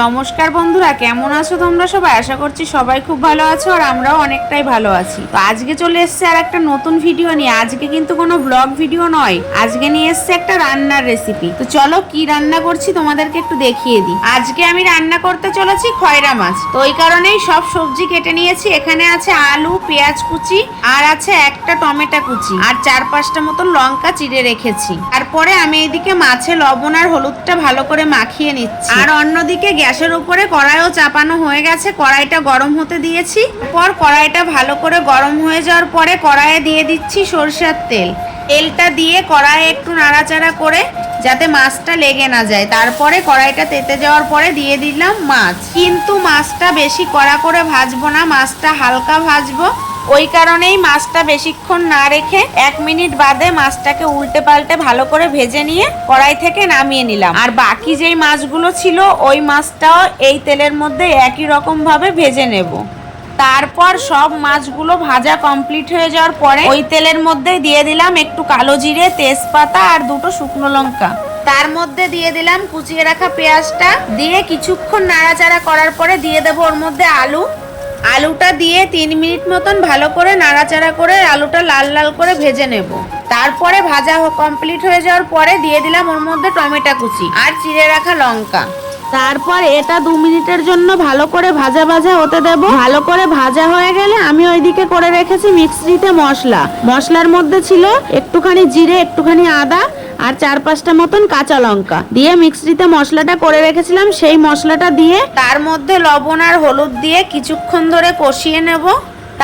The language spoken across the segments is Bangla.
নমস্কার বন্ধুরা, কেমন আছো তোমরা সবাই? আশা করছি সবাই খুব ভালো আছো আর আমরাও অনেকটাই ভালো আছি। তো আজকে চলে এসেছে আর একটা নতুন ভিডিও নিয়ে। আজকে কিন্তু কোনো ব্লগ ভিডিও নয়, আজকে নিয়ে এসেছে একটা রান্নার রেসিপি তো চলো কি রান্না করছি তোমাদেরকে একটু দেখিয়ে দিই। আজকে আমি রান্না করতে চলেছি খয়রা মাছ। তো ওই কারণেই সব সবজি কেটে নিয়েছি। এখানে আছে আলু, পেঁয়াজ কুচি আর আছে একটা টমেটো কুচি আর চার পাঁচটা মতন লঙ্কা চিড়ে রেখেছি। তারপরে আমি এইদিকে মাছে লবণ আর হলুদটা ভালো করে মাখিয়ে নিচ্ছি। আর অন্যদিকে গ্যাসের উপরে কড়াইও চাপানো হয়ে গেছে, কড়াইটা গরম হতে দিয়েছি। পর কড়াইটা ভালো করে গরম হয়ে যাওয়ার পরে কড়াইয়ে দিয়ে দিচ্ছি সরষের তেল। তেলটা দিয়ে কড়াইয়ে একটু নাড়াচাড়া করে যাতে মাছটা লেগে না যায়। তারপরে কড়াইটা তেতে যাওয়ার পরে দিয়ে দিলাম মাছ। কিন্তু মাছটা বেশি কড়া করে ভাজবো না, মাছটা হালকা ভাজবো। ওই কারণেই মাছটা বেশিক্ষণ না রেখে এক মিনিট বাদে মাছটাকে উল্টে পাল্টে ভালো করে ভেজে নিয়ে কড়াই থেকে নামিয়ে নিলাম। আর বাকি যেই মাছগুলো ছিল, ওই মাছটাও এই তেলের মধ্যে একই রকম ভাবে ভেজে নেব। তারপর সব মাছগুলো ভাজা কমপ্লিট হয়ে যাওয়ার পরে ওই তেলের মধ্যে দিয়ে দিলাম একটু কালো জিরে, তেজপাতা আর দুটো শুকনো লঙ্কা। তার মধ্যে দিয়ে দিলাম কুচিয়ে রাখা পেঁয়াজটা। দিয়ে কিছুক্ষণ নাড়াচাড়া করার পরে দিয়ে দেবো ওর মধ্যে আলু। আলুটা দিয়ে তিন মিনিট মতন ভালো করে নাড়াচাড়া করে আলুটা লাল লাল করে ভেজে নেব। তারপরে ভাজা কমপ্লিট হয়ে যাওয়ার পরে দিয়ে দিলাম ওর মধ্যে টমেটো কুচি আর চিড়ে রাখা লঙ্কা। তারপর এটা দু মিনিটের জন্য ভালো করে ভাজা ভাজা হতে দেব। ভালো করে ভাজা হয়ে গেলে আমি ওইদিকে করে রেখেছি মিক্সিতে মশলা। মশলার মধ্যে ছিল একটুখানি জিরে, একটুখানি আদা আর চার পাঁচটা মতন কাঁচা লঙ্কা। দিয়ে মিক্সিতে মশলাটা করে রেখেছিলাম, সেই মশলাটা দিয়ে তার মধ্যে লবণ আর হলুদ দিয়ে কিছুক্ষণ ধরে কষিয়ে নেব।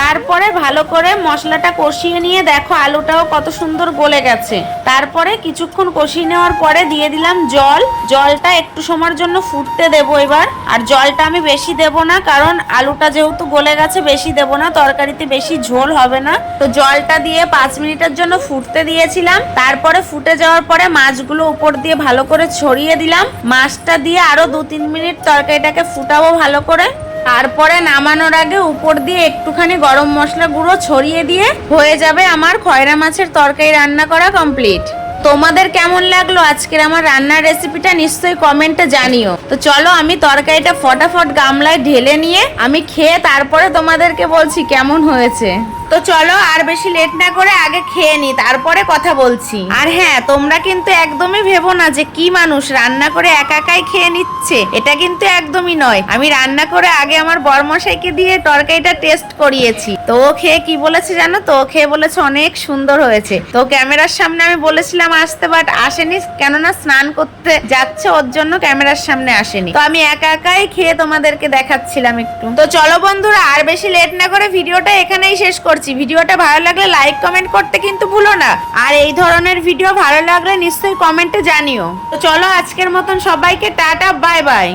তারপরে ভালো করে মশলাটা কষিয়ে নিয়ে দেখো আলুটাও কত সুন্দর গলে গেছে। তারপরে কিছুক্ষণ কষিয়ে নেওয়ার পরে দিয়ে দিলাম জল। জলটা একটু সময়ের জন্য ফুটতে দেবো এবার। আর জলটা আমি বেশি দেব না, কারণ আলুটা যেহেতু গলে গেছে বেশি দেব না, তরকারিতে বেশি ঝোল হবে না। তো জলটা দিয়ে পাঁচ মিনিটের জন্য ফুটতে দিয়েছিলাম। তারপরে ফুটে যাওয়ার পরে মাছগুলো উপর দিয়ে ভালো করে ছড়িয়ে দিলাম। মাছটা দিয়ে আরও দু তিন মিনিট তরকারিটাকে ফুটাবো ভালো করে। তারপরে নামানোর আগে উপর দিয়ে একটুখানি গরম মশলা গুঁড়ো ছড়িয়ে দিয়ে হয়ে যাবে আমার খয়রা মাছের তরকারি রান্না করা কমপ্লিট তোমাদের কেমন লাগল আজকের আমার রান্নার রেসিপিটা নিশ্চয়ই কমেন্টে জানিও। তো চলো আমি তরকারিটা ফটাফট গামলায় ঢেলে নিয়ে আমি খেয়ে তারপরে তোমাদেরকে বলছি কেমন হয়েছে। তো চলো আর বেশি লেট না করে আগে খেয়ে নি, তারপরে কথা বলছি। আর হ্যাঁ তোমরা কিন্তু একদমই ভেবো না যে কি মানুষ রান্না করে একা একাই খেয়ে নিচ্ছে, এটা কিন্তু একদমই নয়। আমি রান্না করে আগে আমার বরমশাইকে দিয়ে তরকারিটা টেস্ট করিয়েছি। তো ও খেয়ে কি বলেছে জানো তো? ও খেয়ে বলেছে অনেক সুন্দর হয়েছে। তো ক্যামেরার সামনে আমি বলেছিলাম আসতে বাট আসেনি, কেননা স্নান করতে যাচ্ছে, ওর জন্য ক্যামেরার সামনে আসেনি। তো আমি একা একাই খেয়ে তোমাদেরকে দেখাচ্ছিলাম একটু। তো চলো বন্ধুরা, আর বেশি লেট না করে ভিডিওটা এখানেই শেষ করছি। ভিডিওটা ভালো লাগলে লাইক কমেন্ট করতে কিন্তু ভুলো না। আর এই ধরনের ভিডিও ভালো লাগলে নিশ্চয়ই কমেন্টে জানিও। তো চলো আজকের মতন সবাইকে টাটা বাই বাই